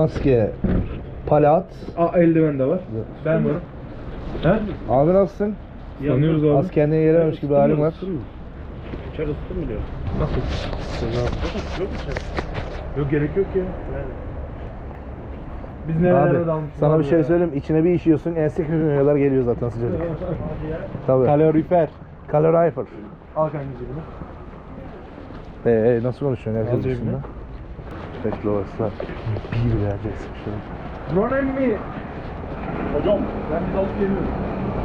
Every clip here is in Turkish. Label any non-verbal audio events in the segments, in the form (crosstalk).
Maske, palat. Aa eldiven de var. Ben varım. He? Abi nasılsın? Tanıyoruz abi. Az kendine gelememiş gibi halin var. İçeri ısıtır mı diyor? Nasıl? Yok. Yok gerek yok ya. Yani. Biz nerelere Abi dalmışız. sana bir şey söyleyeyim. İçine bir işiyorsun. Ense kadar geliyor zaten sıcacık. Tabii. Kalorifer. Kalorifer. Al kanka cebine. Ee, ee, nasıl konuşuyorsun herkes dışında? Bekle olsa bir vereceksin şuna. Ronen mi? Hocam. Ben bir dalıp geliyorum.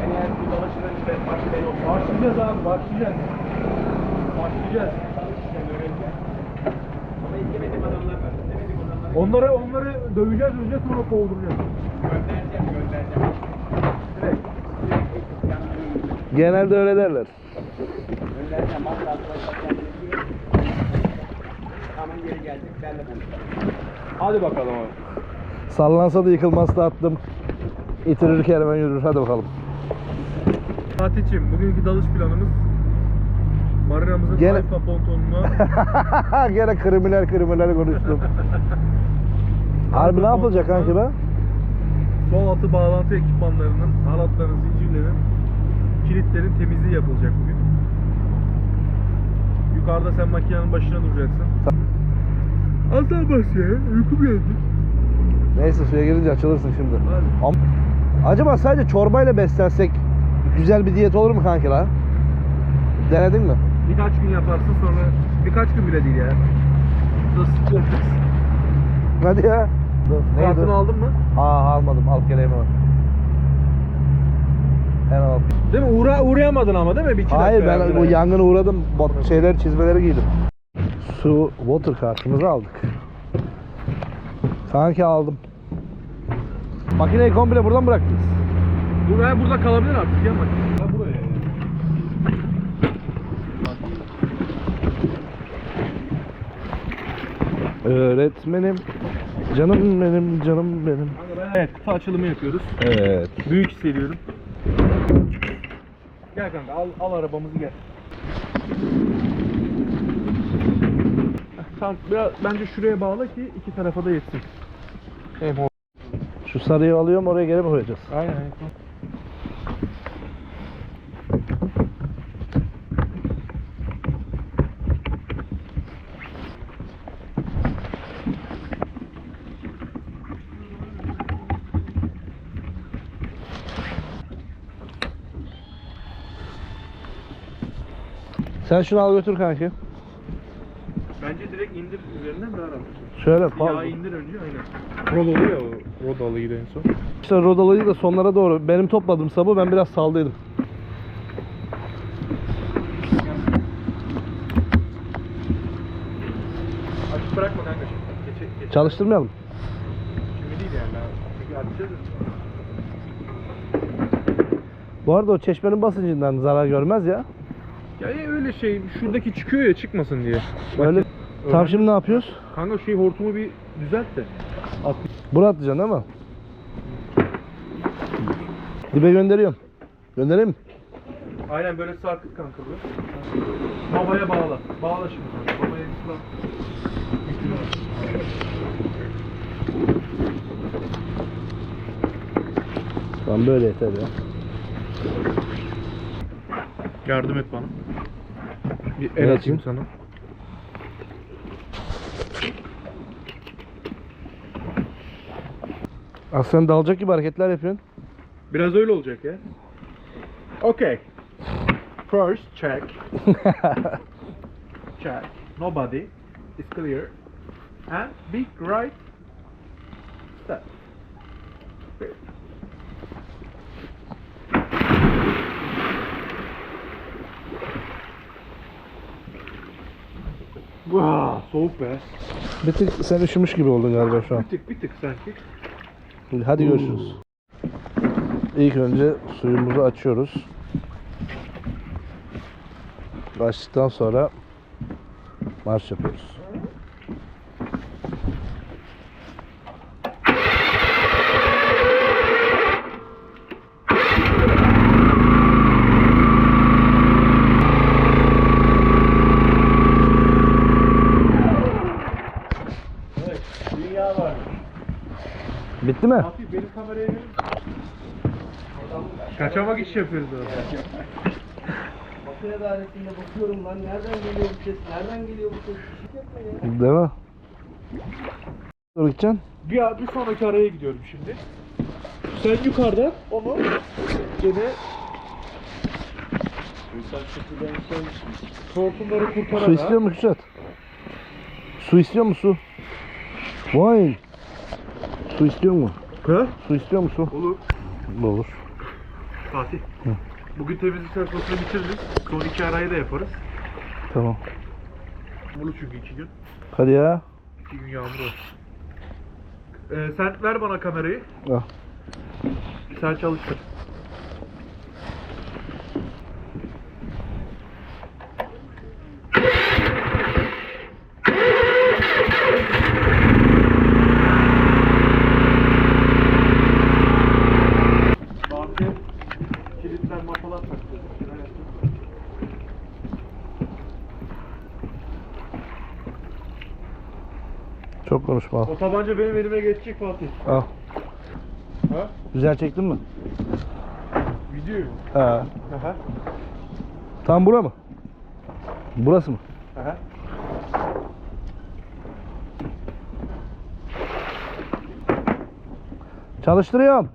Ben eğer bu dalaşından ben başka yok. Başlayacağız abi başlayacağız. Başlayacağız. Ama izlemedim adamlar var. Onları onları döveceğiz önce sonra kovduracağız. Göndereceğim göndereceğim. Direkt. Genelde öyle derler. göndereceğim. Hatta arkadaşlar kendisi. Hemen geri gelecek. Ben de. Hadi bakalım abi. Sallansa da yıkılmaz da attım. İtirirken hemen yürür. Hadi bakalım. Fatih'ciğim bugünkü dalış planımız Marinamızın Gene- alfa pontonuna (laughs) Gene kriminal kriminal konuştum. (laughs) Harbi ne yapılacak kanki be? sol altı bağlantı ekipmanlarının, halatların, zincirlerin, kilitlerin temizliği yapılacak bugün. Yukarıda sen makinenin başına duracaksın. Az daha bas ya, uykum geldi. Neyse suya girince açılırsın şimdi. Hadi. Am- Acaba sadece çorbayla beslensek güzel bir diyet olur mu kanki la? Denedin mi? Birkaç gün yaparsın sonra, birkaç gün bile değil ya. Nasıl yaparsın? Hadi ya. Kartını aldın mı? Aa almadım. Alıp geleyim hemen. Hemen al. Değil mi? Uğra uğrayamadın ama değil mi? Bir iki Hayır ben bu yangına uğradım. Bot şeyler çizmeleri giydim. Su water kartımızı aldık. Kanki aldım. Makineyi komple buradan bıraktınız. Bu ben burada kalabilir artık ya makine. Buraya yani. Öğretmenim. Canım benim, canım benim. Evet, kutu açılımı yapıyoruz. Evet. Büyük hissediyorum. Gel kanka al, al arabamızı gel. Sen biraz bence şuraya bağla ki iki tarafa da yetsin. Hem o. Şu sarıyı alıyorum oraya geri mi koyacağız? Aynen. aynen. Sen şunu al götür kanki. Direkt indir üzerinden daha rahat. Şöyle Yağı fazla. indir önce aynen. Rol oluyor ya o rodalıydı en son. İşte rodalıyı da sonlara doğru. Benim topladım sabı ben biraz saldıydım. Açık bırakma kanka şimdi. Geç, geç. Çalıştırmayalım. Şimdi değil yani. daha. Çünkü atacağız ya. Bu arada o çeşmenin basıncından zarar görmez ya. Ya e, öyle şey şuradaki çıkıyor ya çıkmasın diye. Öyle. Tam şimdi ne yapıyoruz? Kanka şu hortumu bir düzelt de. At. Buraya atacaksın değil mi? Dibe gönderiyorum. Göndereyim mi? Aynen böyle sarkıt kanka bu. Babaya bağla. Bağla şimdi. kanka. Babaya tıkla. Tamam böyle yeter ya. Yardım et bana. Bir Ne el yapayım? atayım sana. Aslında dalacak gibi hareketler yapıyorsun. Biraz öyle olacak ya. Okay. First check. (laughs) check. Nobody is clear. And big right step. Wow, soğuk be. bir tık sen üşümüş gibi oldun galiba şu an. Bir tık bir tık sanki. Hadi görüşürüz. İlk önce suyumuzu açıyoruz. Açtıktan sonra marş yapıyoruz. Dünya var. Bitti mi? Fatih benim kameraya verir Kaçamak iş yapıyoruz orada. Makine dairesinde bakıyorum lan nereden geliyor bu ses? Nereden geliyor bu ses? Işık yapma ya. Değil mi? Doğru gideceksin. Bir, bir sonraki araya gidiyorum şimdi. Sen yukarıdan onu gene kurtararak Su istiyor mu Kürşat? Su istiyor mu su? Vay. Su istiyor mu? Ha? Su istiyor mu su? Olur. Olur. Fatih. Bugün temizlik çalışmasını bitirdik. Son iki arayı da yaparız. Tamam. Yağmurlu çünkü iki gün. Hadi ya. İki gün yağmurlu. Ee, sen ver bana kamerayı. Al. Sen çalıştır. Çok konuşma al. O tabanca benim elime geçecek Fatih. Al. Ha? Güzel çektin mi? Videoyu mu? He. Aha. Tam bura mı? Burası mı? Aha. Çalıştırıyorum.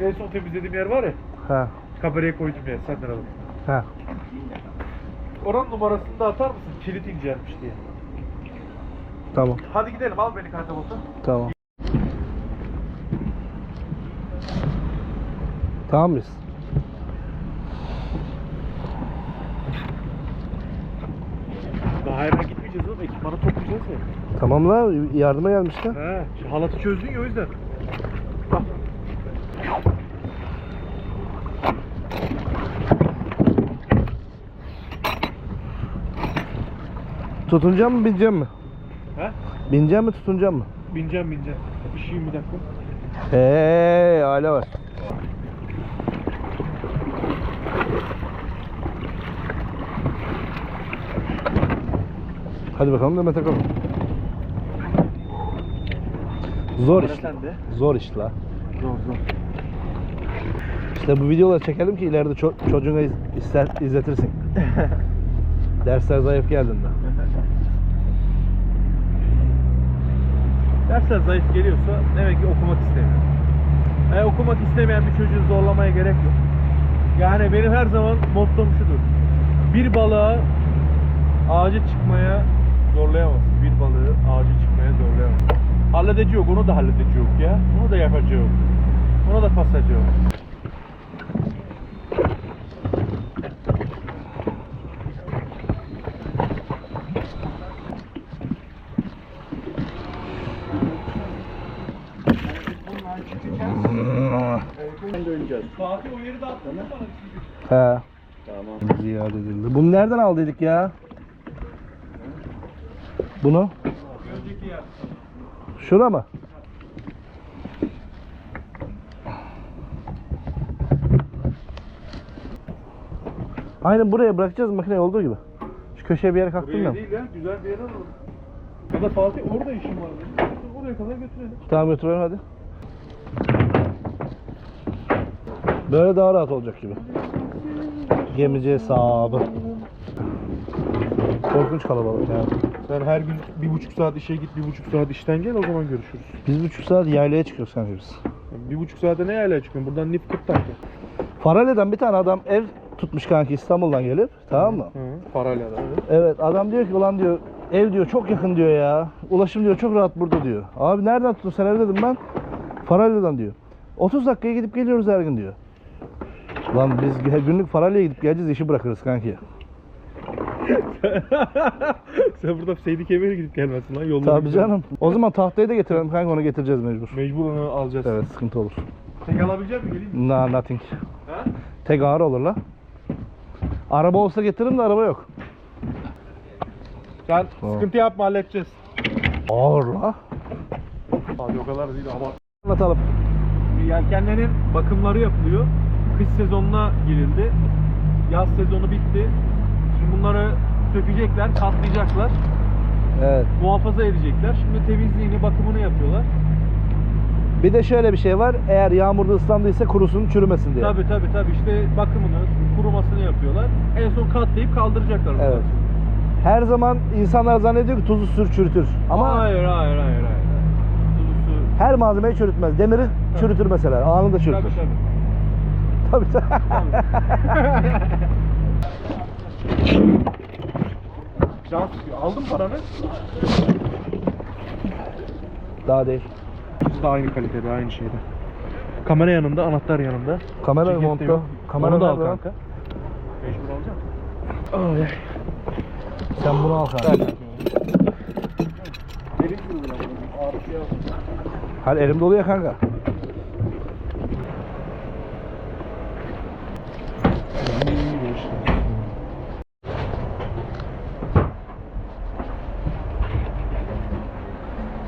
En son temizlediğim yer var ya. He. Kameraya koydum yer senden alıp. He. Oranın numarasını da atar mısın? Kilit incelmiş diye. Tamam. Hadi gidelim al beni kartabotu. Tamam. Tamam mıyız? Daha hemen gitmeyeceğiz oğlum. Ekipmanı toplayacağız ya. Tamam la yardıma gelmişler. He. Halatı çözdün ya o yüzden. Bak. Tutunacağım mı bineceğim mi? He? Bineceğim mi tutunacağım mı? Bineceğim bineceğim. İşeyim bir dakika. Hey aile var. Hadi bakalım Demet Akalın. Zor iş. Zor iş la. Zor zor. İşte bu videoları çekelim ki ileride ço- çocuğuna iz- ister, izletirsin. (laughs) Dersler zayıf geldiğinde. Dersler zayıf geliyorsa demek ki okumak istemiyor. E, okumak istemeyen bir çocuğu zorlamaya gerek yok. Yani benim her zaman mottom şudur. Bir balığa ağaca çıkmaya zorlayamazsın. Bir balığı ağaca çıkmaya zorlayamazsın. Halledeci yok, onu da halledeci yok ya. Onu da yapacağı yok. Ona da pasacağı yok. Döneceğiz. Fatih o yeri de attın mı bana? He. Tamam. Ziyade edildi. Bunu nereden aldıydık ya? Bunu? Şura mı? Aynen buraya bırakacağız makine olduğu gibi. Şu köşeye bir yere kalktım Buraya ya. değil ya, güzel bir yere alalım. Ya da Fatih orada işim var. Oraya kadar götürelim. Tamam götürelim hadi. Böyle daha rahat olacak gibi. Gemici hesabı. Korkunç kalabalık ya. Sen her gün bir buçuk saat işe git, bir buçuk saat işten gel o zaman görüşürüz. Biz buçuk saat yaylaya çıkıyoruz kanka biz. Yani bir buçuk saate ne yerle çıkıyorsun? Buradan Nif 40 dakika. Farale'den bir tane adam ev tutmuş kanki İstanbul'dan gelip. Tamam mı? Hı, da. Evet. Evet adam diyor ki ulan diyor ev diyor çok yakın diyor ya. Ulaşım diyor çok rahat burada diyor. Abi nereden tuttun sen ev dedim ben. Farale'den diyor. 30 dakikaya gidip geliyoruz her gün diyor. Lan biz günlük Farale'ye gidip geleceğiz işi bırakırız kanki. (laughs) Sen burada Seydi Kemer'e gidip gelmezsin lan yolda. Tabii canım. O zaman tahtayı da getirelim kanka onu getireceğiz mecbur. Mecbur onu alacağız. Evet sıkıntı olur. Tek alabilecek mi geleyim? Na nothing. Ha? Tek ağır olur la. Araba olsa getiririm de araba yok. Sen Tamam. sıkıntı yapma halledeceğiz. Ağır la. Abi o kadar değil ama. Anlatalım. Yelkenlerin bakımları yapılıyor. Kış sezonuna girildi. Yaz sezonu bitti. Şimdi bunları sökecekler, katlayacaklar. Evet. Muhafaza edecekler. Şimdi temizliğini, bakımını yapıyorlar. Bir de şöyle bir şey var. Eğer yağmurda ıslandıysa kurusun, çürümesin diye. Tabi tabi tabi işte bakımını, kurumasını yapıyorlar. En son katlayıp kaldıracaklar. bunları. Evet. Her zaman insanlar zannediyor ki tuzu sür çürütür. Ama hayır hayır hayır hayır. Tuzusu. her malzemeyi çürütmez. Demiri çürütür mesela. Anında çürütür. tabi. Tabii Can aldın paranı. Daha değil. İkisi de aynı kalitede, aynı şeyde. Kamera yanında, anahtar yanında. Kamera Ceket yok. Kamera Onu da al lan? kanka. Mecbur alacağım. Ay. Sen bunu al kanka. Aldım. Hadi elim dolu ya kanka.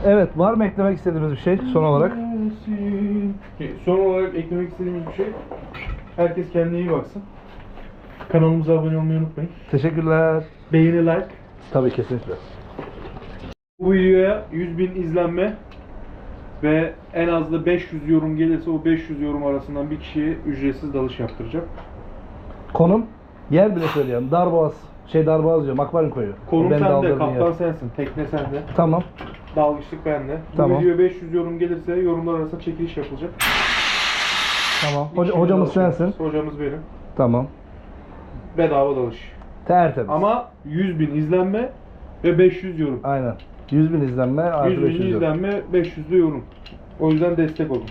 Evet, var mı eklemek istediğimiz bir şey son olarak? Son olarak eklemek istediğimiz bir şey. Herkes kendine iyi baksın. Kanalımıza abone olmayı unutmayın. Teşekkürler. Beğeni, like. Tabii kesinlikle. Bu videoya 100 bin izlenme ve en az da 500 yorum gelirse o 500 yorum arasından bir kişiye ücretsiz dalış yaptıracağım. Konum, yer bile söyleyeyim. Darboğaz, şey Darboğaz diyor, akvaryum koyuyor. Konum O beni sende, kaptan yer. sensin, tekne sende, Tamam, dalgıçlık bende. Bu Tamam. videoya 500 yorum gelirse yorumlar arasında çekiliş yapılacak. tamam. Hoca, hocamız dalış sensin. Hocamız benim. Tamam. Bedava dalış. Tertemiz. Ama 100 bin izlenme ve 500 yorum. Aynen. 100 bin izlenme artı 100 bin 500 yorum. izlenme, 500 de yorum. O yüzden destek olun.